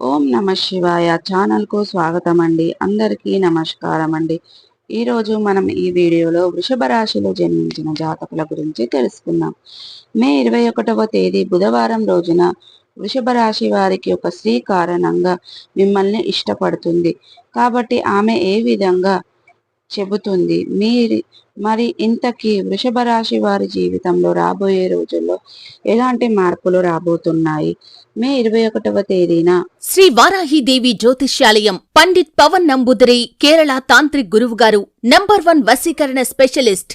ఓం నమ శివాయ. ఛానల్కు స్వాగతం అండి అందరికీ నమస్కారం అండి ఈరోజు మనం ఈ వీడియోలో వృషభ రాశిలో జన్మించిన జాతకుల గురించి తెలుసుకుందాం. మే ఇరవై ఒకటవ తేదీ బుధవారం రోజున వృషభ రాశి వారికి ఒక స్త్రీ కారణంగా మిమ్మల్ని ఇష్టపడుతుంది. కాబట్టి ఆమె ఏ విధంగా చెబుతుంది. మీరు మరి ఇంతకీ వృషభ రాశి వారి జీవితంలో రాబోయే రోజుల్లో ఎలాంటి మార్పులు రాబోతున్నాయి? మే ఇరవై ఒకటవ తేదీన శ్రీ వారాహిదేవి జ్యోతిష్యాలయం పండిత్ పవన్ నంబుదరి కేరళ తాంత్రిక్ గురువు గారు నంబర్ వన్ వసీకరణ స్పెషలిస్ట్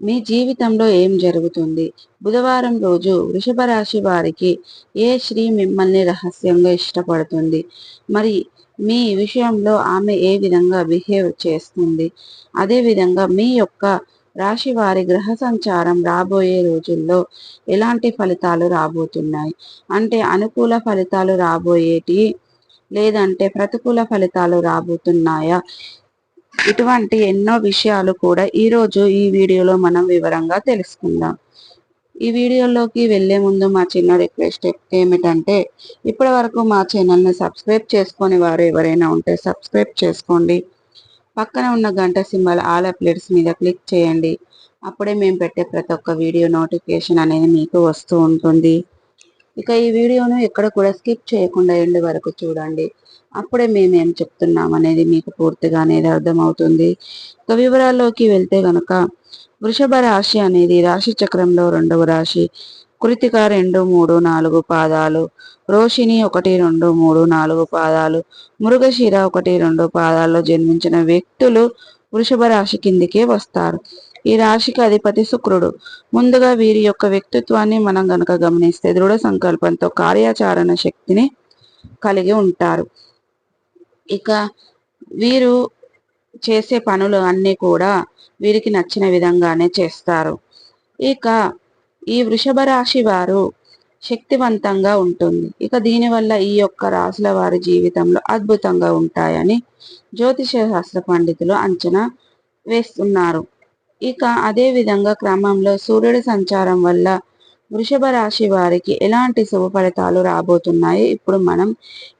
మీ జీవితంలో ఏం జరుగుతుంది? బుధవారం రోజు వృషభ రాశి వారికి ఏ స్త్రీ మిమ్మల్ని రహస్యంగా ఇష్టపడుతుంది? మరి మీ విషయంలో ఆమె ఏ విధంగా బిహేవ్ చేస్తుంది? అదే విధంగా మీ యొక్క రాశి వారి గ్రహ సంచారం రాబోయే రోజుల్లో ఎలాంటి ఫలితాలు రాబోతున్నాయి? అంటే అనుకూల ఫలితాలు రాబోయేటి? లేదంటే ప్రతికూల ఫలితాలు రాబోతున్నాయా? ఇటువంటి ఎన్నో విషయాలు కూడా ఈరోజు ఈ వీడియోలో మనం వివరంగా తెలుసుకుందాం. ఈ వీడియోలోకి వెళ్ళే ముందు మా చిన్న రిక్వెస్ట్ ఏమిటంటే ఇప్పటి వరకు మా ఛానల్ని సబ్స్క్రైబ్ చేసుకొని వారు ఎవరైనా ఉంటే సబ్స్క్రైబ్ చేసుకోండి. పక్కన ఉన్న గంట సింబల్ ఆల్ అప్డేట్స్ మీద క్లిక్ చేయండి. అప్పుడే మేము పెట్టే ప్రతి ఒక్క వీడియో నోటిఫికేషన్ అనేది మీకు వస్తూ ఉంటుంది. ఇక ఈ వీడియోను ఎక్కడ కూడా స్కిప్ చేయకుండా ఎండ్ వరకు చూడండి. అప్పుడే మేము ఏం చెప్తున్నాం అనేది మీకు పూర్తిగా అనేది అర్థమవుతుంది. ఇక వివరాల్లోకి వెళ్తే గనక వృషభ రాశి అనేది రాశి చక్రంలో రెండవ రాశి. కృతిక రెండు మూడు నాలుగు పాదాలు. రోషిణి ఒకటి రెండు మూడు నాలుగు పాదాలు. మృగశిర ఒకటి రెండు పాదాల్లో జన్మించిన వ్యక్తులు వృషభ రాశి కిందికే వస్తారు. ఈ రాశికి అధిపతి శుక్రుడు. ముందుగా వీరి యొక్క వ్యక్తిత్వాన్ని మనం గనక గమనిస్తే దృఢ సంకల్పంతో కార్యాచరణ శక్తిని కలిగి ఉంటారు. ఇక వీరు చేసే పనులు అన్నీ కూడా వీరికి నచ్చిన విధంగానే చేస్తారు. ఇక ఈ వృషభ రాశి వారు శక్తివంతంగా ఉంటుంది. ఇక దీనివల్ల ఈ యొక్క రాశుల వారి జీవితంలో అద్భుతంగా ఉంటాయని జ్యోతిష శాస్త్ర పండితులు అంచనా వేస్తున్నారు. ఇక అదే విధంగా క్రమంలో సూర్యుడి సంచారం వల్ల వృషభ రాశి వారికి ఎలాంటి శుభ ఫలితాలు రాబోతున్నాయో ఇప్పుడు మనం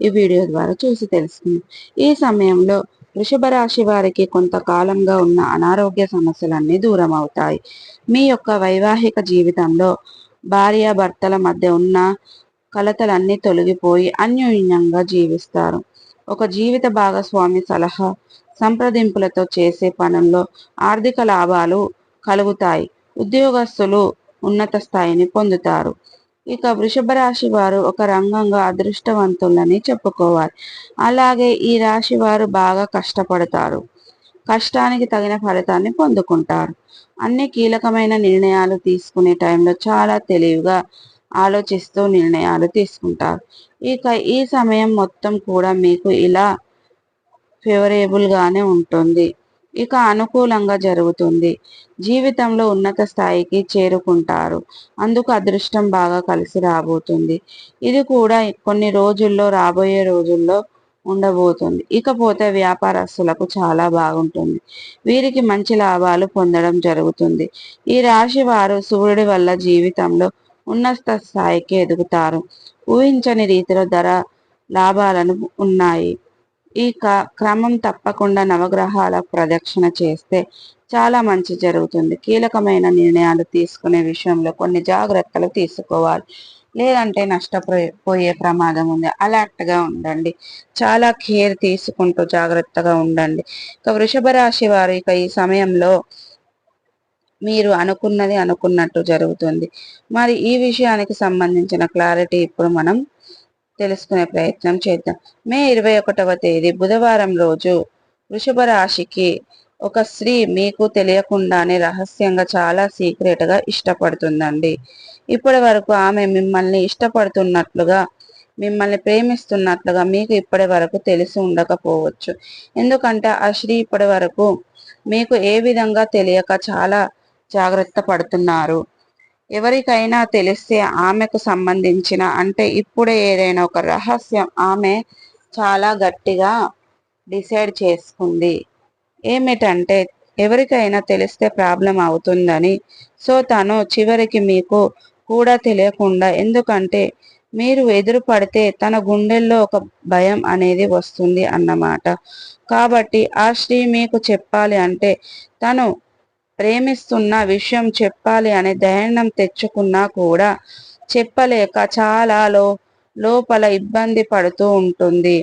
ఈ వీడియో ద్వారా చూసి తెలుసుకుందాం. ఈ సమయంలో వృషభ రాశి వారికి కొంతకాలంగా ఉన్న అనారోగ్య సమస్యలన్నీ దూరం అవుతాయి. మీ యొక్క వైవాహిక జీవితంలో భార్య భర్తల మధ్య ఉన్న కలతలన్నీ తొలగిపోయి అన్యోన్యంగా జీవిస్తారు. ఒక జీవిత భాగస్వామి సలహా సంప్రదింపులతో చేసే పనుల్లో ఆర్థిక లాభాలు కలుగుతాయి. ఉద్యోగస్తులు ఉన్నత స్థాయిని పొందుతారు. ఇక వృషభ రాశి వారు ఒక రంగంగా అదృష్టవంతులని చెప్పుకోవాలి. అలాగే ఈ రాశి వారు బాగా కష్టపడతారు. కష్టానికి తగిన ఫలితాన్ని పొందుకుంటారు. అన్ని కీలకమైన నిర్ణయాలు తీసుకునే టైంలో చాలా తెలివిగా ఆలోచిస్తూ నిర్ణయాలు తీసుకుంటారు. ఇక ఈ సమయం మొత్తం కూడా మీకు ఇలా ఫేవరేబుల్గానే ఉంటుంది. ఇక అనుకూలంగా జరుగుతుంది. జీవితంలో ఉన్నత స్థాయికి చేరుకుంటారు. అందుకు అదృష్టం బాగా కలిసి రాబోతుంది. ఇది కూడా కొన్ని రోజుల్లో రాబోయే రోజుల్లో ఉండబోతుంది. ఇకపోతే వ్యాపారస్తులకు చాలా బాగుంటుంది. వీరికి మంచి లాభాలు పొందడం జరుగుతుంది. ఈ రాశి వారు సూర్యుడి వల్ల జీవితంలో ఉన్నత స్థాయికి ఎదుగుతారు. ఊహించని రీతిలో ధర లాభాలను ఉన్నాయి. ఈ క్రమం తప్పకుండా నవగ్రహాల ప్రదక్షిణ చేస్తే చాలా మంచి జరుగుతుంది. కీలకమైన నిర్ణయాలు తీసుకునే విషయంలో కొన్ని జాగ్రత్తలు తీసుకోవాలి. లేదంటే నష్టపోయే ప్రమాదం ఉంది. అలర్ట్గా ఉండండి. చాలా కేర్ తీసుకుంటూ జాగ్రత్తగా ఉండండి. ఇక వృషభ రాశి వారు ఇక ఈ సమయంలో మీరు అనుకున్నది అనుకున్నట్టు జరుగుతుంది. మరి ఈ విషయానికి సంబంధించిన క్లారిటీ ఇప్పుడు మనం తెలుసుకునే ప్రయత్నం చేద్దాం. మే ఇరవై ఒకటవ తేదీ బుధవారం రోజు వృషభ రాశికి ఒక స్త్రీ మీకు తెలియకుండానే రహస్యంగా చాలా సీక్రెట్గా ఇష్టపడుతుందండి. ఇప్పటి వరకు ఆమె మిమ్మల్ని ఇష్టపడుతున్నట్లుగా మిమ్మల్ని ప్రేమిస్తున్నట్లుగా మీకు ఇప్పటి వరకు తెలిసి ఉండకపోవచ్చు. ఎందుకంటే ఆ స్త్రీ ఇప్పటి వరకు మీకు ఏ విధంగా తెలియక చాలా జాగ్రత్త పడుతున్నారు. ఎవరికైనా తెలిస్తే ఆమెకు సంబంధించిన అంటే ఇప్పుడే ఏదైనా ఒక రహస్యం ఆమె చాలా గట్టిగా డిసైడ్ చేసుకుంది. ఏమిటంటే ఎవరికైనా తెలిస్తే ప్రాబ్లం అవుతుందని. సో తను చివరికి మీకు కూడా తెలియకుండా ఎందుకంటే మీరు ఎదురు పడితే తన గుండెల్లో ఒక భయం అనేది వస్తుంది అన్నమాట. కాబట్టి ఆ స్త్రీ మీకు చెప్పాలి అంటే తను ప్రేమిస్తున్న విషయం చెప్పాలి అనే ధైర్యం తెచ్చుకున్నా కూడా చెప్పలేక చాలా లో లోపల ఇబ్బంది పడుతూ ఉంటుంది.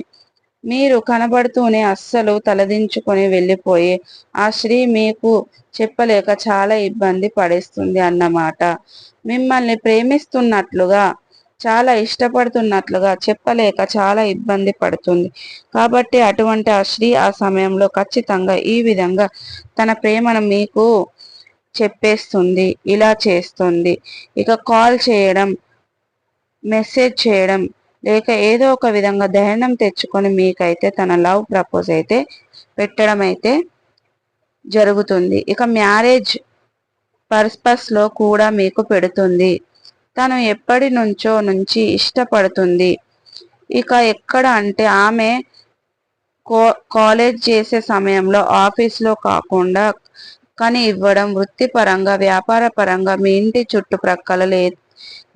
మీరు కనబడుతూనే అస్సలు తలదించుకొని వెళ్ళిపోయి ఆ స్త్రీ మీకు చెప్పలేక చాలా ఇబ్బంది పడేస్తుంది అన్నమాట. మిమ్మల్ని ప్రేమిస్తున్నట్లుగా చాలా ఇష్టపడుతున్నట్లుగా చెప్పలేక చాలా ఇబ్బంది పడుతుంది. కాబట్టి అటువంటి ఆ స్త్రీ ఆ సమయంలో ఖచ్చితంగా ఈ విధంగా తన ప్రేమను మీకు చెప్పేస్తుంది ఇలా చేస్తుంది. ఇక కాల్ చేయడం మెసేజ్ చేయడం లేక ఏదో ఒక విధంగా ధైర్యం తెచ్చుకొని మీకైతే తన లవ్ ప్రపోజ్ అయితే పెట్టడం అయితే జరుగుతుంది. ఇక మ్యారేజ్ పర్స్పస్లో కూడా మీకు పెడుతుంది. తను ఎప్పటి నుంచో నుంచి ఇష్టపడుతుంది. ఇక ఎక్కడ అంటే ఆమె కాలేజ్ చేసే సమయంలో ఆఫీస్లో కాకుండా కానీ ఇవ్వడం వృత్తిపరంగా వ్యాపార పరంగా మీ ఇంటి చుట్టుప్రక్కల లే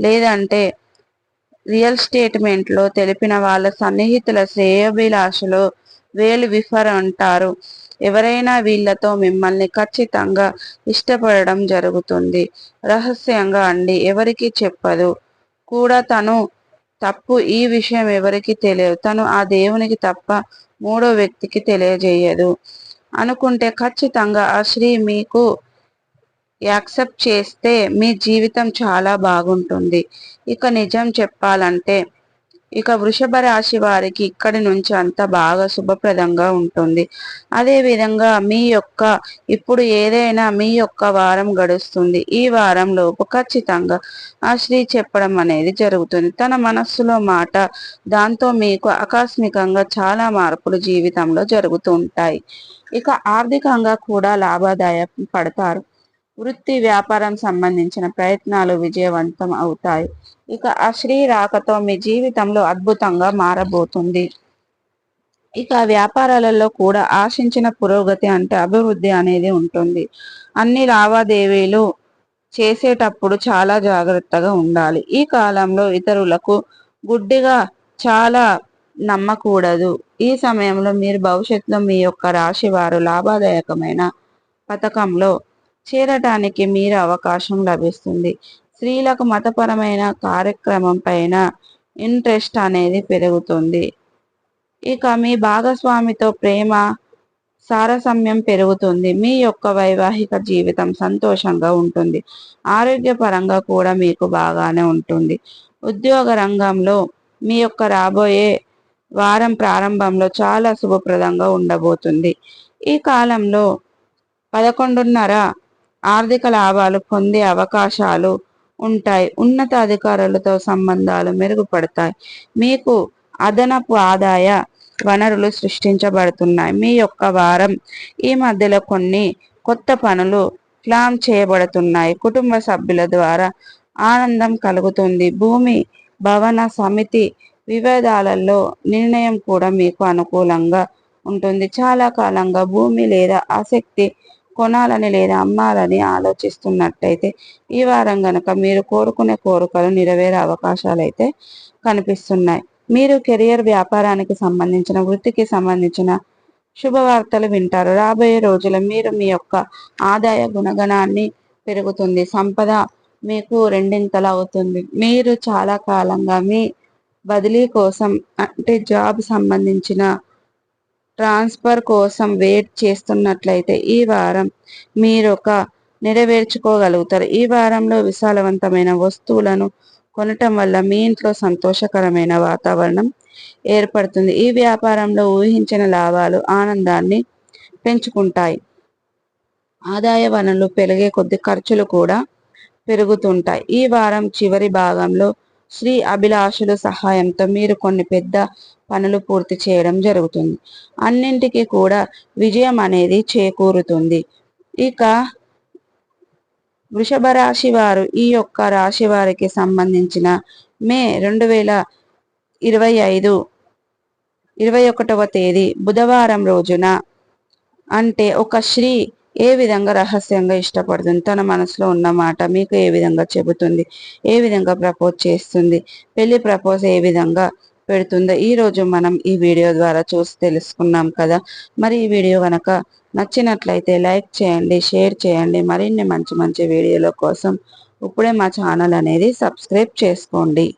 లేదంటే రియల్ స్టేట్మెంట్లో తెలిపిన వాళ్ళ సన్నిహితుల శ్రేయభిలాషలో వేలు విఫర్ అంటారు ఎవరైనా వీళ్ళతో మిమ్మల్ని ఖచ్చితంగా ఇష్టపడడం జరుగుతుంది. రహస్యంగా అండి ఎవరికి చెప్పదు. కూడా తను తప్పు ఈ విషయం ఎవరికి తెలియదు. తను ఆ దేవునికి తప్ప మూడో వ్యక్తికి తెలియజేయదు. అనుకుంటే ఖచ్చితంగా ఆ శ్రీ మీకు యాక్సెప్ట్ చేస్తే మీ జీవితం చాలా బాగుంటుంది. ఇక నిజం చెప్పాలంటే ఇక వృషభ రాశి వారికి ఇక్కడి నుంచి అంత బాగా శుభప్రదంగా ఉంటుంది. అదేవిధంగా మీ యొక్క ఇప్పుడు ఏదైనా మీ యొక్క వారం గడుస్తుంది. ఈ వారంలోపు ఖచ్చితంగా ఆ శ్రీ చెప్పడం అనేది జరుగుతుంది. తన మనస్సులో మాట దాంతో మీకు ఆకస్మికంగా చాలా మార్పులు జీవితంలో జరుగుతూ ఉంటాయి. ఇక ఆర్థికంగా కూడా లాభదాయకం పడతారు. వృత్తి వ్యాపారం సంబంధించిన ప్రయత్నాలు విజయవంతం అవుతాయి. ఇక ఆ శ్రీ రాకతో మీ జీవితంలో అద్భుతంగా మారబోతుంది. ఇక వ్యాపారాలలో కూడా ఆశించిన పురోగతి అంటే అభివృద్ధి అనేది ఉంటుంది. అన్ని లావాదేవీలు చేసేటప్పుడు చాలా జాగ్రత్తగా ఉండాలి. ఈ కాలంలో ఇతరులకు గుడ్డిగా చాలా నమ్మకూడదు. ఈ సమయంలో మీరు భవిష్యత్తులో మీ యొక్క రాశి వారు లాభదాయకమైన పథకంలో చేరటానికి మీరు అవకాశం లభిస్తుంది. స్త్రీలకు మతపరమైన కార్యక్రమం పైన ఇంట్రెస్ట్ అనేది పెరుగుతుంది. ఇక మీ భాగస్వామితో ప్రేమ సారసమ్యం పెరుగుతుంది. మీ యొక్క వైవాహిక జీవితం సంతోషంగా ఉంటుంది. ఆరోగ్యపరంగా కూడా మీకు బాగానే ఉంటుంది. ఉద్యోగ రంగంలో మీ యొక్క రాబోయే వారం ప్రారంభంలో చాలా శుభప్రదంగా ఉండబోతుంది. ఈ కాలంలో పదకొండున్నర ఆర్థిక లాభాలు పొందే అవకాశాలు ఉంటాయి. ఉన్నత అధికారులతో సంబంధాలు మెరుగుపడతాయి. మీకు అదనపు ఆదాయ వనరులు సృష్టించబడుతున్నాయి. మీ యొక్క వారం ఈ మధ్యలో కొన్ని కొత్త పనులు ప్లాన్ చేయబడుతున్నాయి. కుటుంబ సభ్యుల ద్వారా ఆనందం కలుగుతుంది. భూమి భవన సమితి వివాదాలలో నిర్ణయం కూడా మీకు అనుకూలంగా ఉంటుంది. చాలా కాలంగా భూమి లేదా ఆసక్తి కొనాలని లేదా అమ్మాలని ఆలోచిస్తున్నట్టయితే ఈ వారం గనక మీరు కోరుకునే కోరికలు నెరవేరే అవకాశాలు అయితే కనిపిస్తున్నాయి. మీరు కెరియర్ వ్యాపారానికి సంబంధించిన వృత్తికి సంబంధించిన శుభవార్తలు వింటారు. రాబోయే రోజుల మీరు మీ యొక్క ఆదాయ గుణగణాన్ని పెరుగుతుంది. సంపద మీకు రెండింతలు అవుతుంది. మీరు చాలా కాలంగా మీ బదిలీ కోసం అంటే జాబ్ సంబంధించిన ట్రాన్స్ఫర్ కోసం వెయిట్ చేస్తున్నట్లయితే ఈ వారం మీరు ఒక నెరవేర్చుకోగలుగుతారు. ఈ వారంలో విశాలవంతమైన వస్తువులను కొనటం వల్ల మీ ఇంట్లో సంతోషకరమైన వాతావరణం ఏర్పడుతుంది. ఈ వ్యాపారంలో ఊహించిన లాభాలు ఆనందాన్ని పెంచుకుంటాయి. ఆదాయ వనరులు పెరిగే కొద్ది ఖర్చులు కూడా పెరుగుతుంటాయి. ఈ వారం చివరి భాగంలో శ్రీ అభిలాషుల సహాయంతో మీరు కొన్ని పెద్ద పనులు పూర్తి చేయడం జరుగుతుంది. అన్నింటికి కూడా విజయం అనేది చేకూరుతుంది. ఇక వృషభ రాశి వారు ఈ యొక్క రాశి వారికి సంబంధించిన మే రెండు వేల ఇరవై ఐదు ఇరవై ఒకటవ తేదీ బుధవారం రోజున అంటే ఒక స్త్రీ ఏ విధంగా రహస్యంగా ఇష్టపడుతుంది? తన మనసులో ఉన్న మాట మీకు ఏ విధంగా చెబుతుంది? ఏ విధంగా ప్రపోజ్ చేస్తుంది? పెళ్ళి ప్రపోజ్ ఏ విధంగా పెడుతుందో ఈరోజు మనం ఈ వీడియో ద్వారా చూసి తెలుసుకున్నాం కదా. మరి ఈ వీడియో కనుక నచ్చినట్లయితే లైక్ చేయండి షేర్ చేయండి. మరిన్ని మంచి మంచి వీడియోల కోసం ఇప్పుడే మా ఛానల్ అనేది సబ్స్క్రైబ్ చేసుకోండి.